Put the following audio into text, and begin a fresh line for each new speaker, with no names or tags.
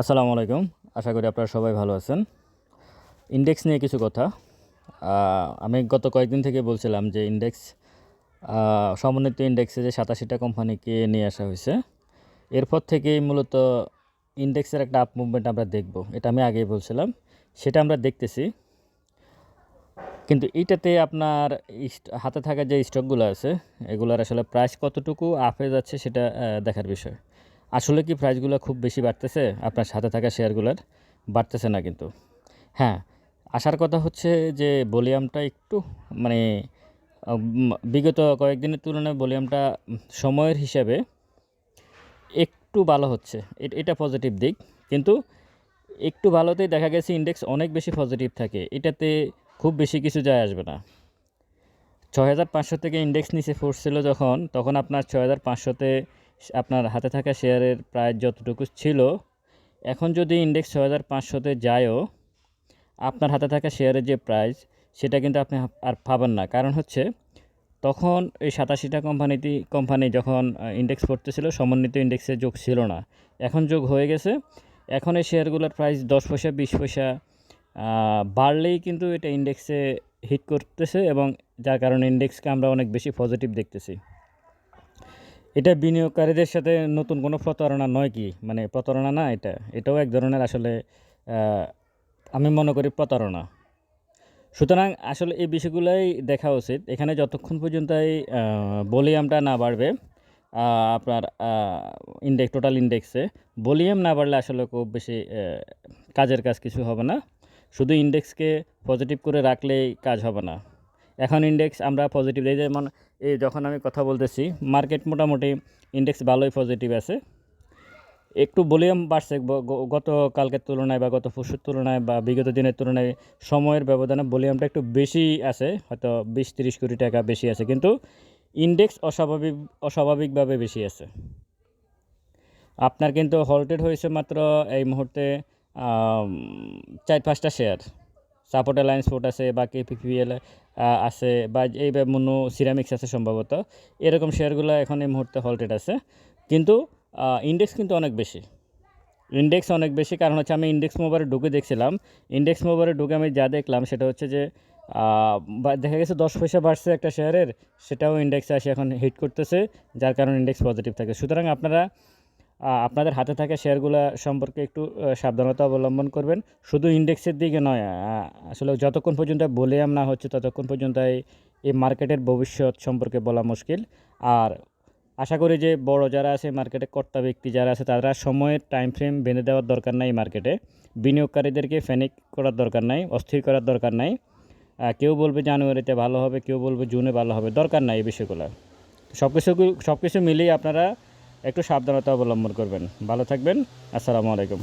আসসালামু আলাইকুম। আশা করি আপনারা সবাই ভালো আছেন। ইন্ডেক্স নিয়ে কিছু কথা। আমি গত কয়েকদিন থেকে বলছিলাম যে ইন্ডেক্স সমন্বিত ইন্ডেক্সে যে সাতাশিটা কোম্পানিকে নিয়ে আসা হয়েছে, এরপর থেকেই মূলত ইন্ডেক্সের একটা আপ মুভমেন্ট আমরা দেখব। এটা আমি আগেই বলছিলাম। সেটা আমরা দেখতেছি। কিন্তু এইটাতে আপনার হাতে থাকা যে স্টকগুলো আছে, এগুলোর আসলে প্রাইস কতটুকু আপে যাচ্ছে সেটা দেখার বিষয়। আসলে কি প্রাইসগুলো খুব বেশি বাড়তেছে? আপনার সাথে থাকা শেয়ারগুলোর বাড়তেছে না কিন্তু। হ্যাঁ আসার কথা হচ্ছে যে ভলিউমটা একটু মানে বিগত কয়েকদিনের তুলনায় ভলিউমটা সময়ের হিসাবে একটু ভালো হচ্ছে। এটা পজিটিভ দিক। কিন্তু একটু ভালোতেই দেখা গেছে ইন্ডেক্স অনেক বেশি পজিটিভ থাকে। এটাতে খুব বেশি কিছু যায় আসবে না। ছয় হাজার পাঁচশো থেকে ইন্ডেক্স নিচে পড়ছিল যখন, তখন আপনার ছয় হাজার পাঁচশোতে আপনার হাতে থাকা শেয়ারের প্রায় যতটুকু ছিল, এখন যদি ইন্ডেক্স ছয় হাজার পাঁচশোতে যায়ও, আপনার হাতে থাকা শেয়ারের যে প্রাইস সেটা কিন্তু আপনি আর পাবেন না। কারণ হচ্ছে, তখন এই সাতাশিটা কোম্পানিটি কোম্পানি যখন ইন্ডেক্স পড়তেছিল সমন্বিত ইন্ডেক্সে যোগ ছিল না। এখন যোগ হয়ে গেছে। এখন এই শেয়ারগুলোর প্রাইস দশ পয়সা, বিশ পয়সা বাড়লেই কিন্তু এটা ইন্ডেক্সে হিট করতেছে এবং যার কারণে ইন্ডেক্সকে আমরা অনেক বেশি পজিটিভ দেখতেছি। এটা বিনিয়োগকারীদের সাথে নতুন কোনো প্রতারণা নয় কি? মানে প্রতারণা না এটা? এটাও এক ধরনের আসলে আমি মনে করি প্রতারণা। সুতরাং আসলে এই বিষয়গুলোই দেখা উচিত। এখানে যতক্ষণ পর্যন্ত এই ভলিউমটা না বাড়বে আপনার ইন্ডেক্স টোটাল ইন্ডেক্সে ভলিউম না বাড়লে আসলে খুব বেশি কাজের কাজ কিছু হবে না। শুধু ইন্ডেক্সকে পজিটিভ করে রাখলেই কাজ হবে না। এখন ইন্ডেক্স আমরা পজিটিভ এই যেমন এই যখন আমি কথা বলতেছি মার্কেট মোটামুটি ইন্ডেক্স ভালোই পজিটিভ আছে। একটু ভলিউম বাড়ছে গত কালকের তুলনায় বা গত পরশুর তুলনায় বা বিগত দিনের তুলনায় সময়ের ব্যবধানে ভলিউমটা একটু বেশি আছে, হয়তো বিশ তিরিশ কোটি টাকা বেশি আছে, কিন্তু ইন্ডেক্স অস্বাভাবিক, অস্বাভাবিকভাবে বেশি আছে। আপনার কিন্তু হল্টেড হয়েছে মাত্র এই মুহূর্তে চার পাঁচটা শেয়ার সাপোর্ট অ্যালায়েন্স ফোর্ট আছে বা কেপিপিএল আছে বা এই মনো সিরামিক্স আছে সম্ভবত। এরকম শেয়ারগুলো এখন এই মুহূর্তে হল্টেড আছে। কিন্তু ইন্ডেক্স কিন্তু অনেক বেশি। ইন্ডেক্স অনেক বেশি, কারণ হচ্ছে আমি ইন্ডেক্স মোবাইলে ঢুকে দেখছিলাম। ইন্ডেক্স মোবাইলে ঢুকে আমি যা দেখলাম সেটা হচ্ছে যে দেখা গেছে দশ পয়সা বাড়ছে একটা শেয়ারের সেটাও ইন্ডেক্সে আসে এখন হিট করতেছে, যার কারণে ইন্ডেক্স পজিটিভ থাকে। সুতরাং আপনারা আপনাদের হাতে থাকা শেয়ারগুলো সম্পর্কে একটু সাবধানতা অবলম্বন করবেন। শুধু ইন্ডেক্সের দিকে নয় আসলে যতক্ষণ পর্যন্ত ভলিউম না হচ্ছে, ততক্ষণ পর্যন্ত এই- এই মার্কেটের ভবিষ্যৎ সম্পর্কে বলা মুশকিল। আর আশা করি যে বড় যারা আছে, মার্কেটে কর্তা ব্যক্তি যারা আছে, তারা সময়ের টাইম ফ্রেম বেঁধে দেওয়ার দরকার নাই মার্কেটে। বিনিয়োগকারীদেরকে ফ্যানিক করার দরকার নাই, অস্থির করার দরকার নাই। কেউ বলবে জানুয়ারিতে ভালো হবে, কেউ বলবে জুনে ভালো হবে, দরকার নাই এই বিষয়গুলো। সব কিছু সব কিছু মিলিয়ে আপনারা একটু সাবধানতা অবলম্বন করবেন। ভালো থাকবেন। আসসালামু আলাইকুম।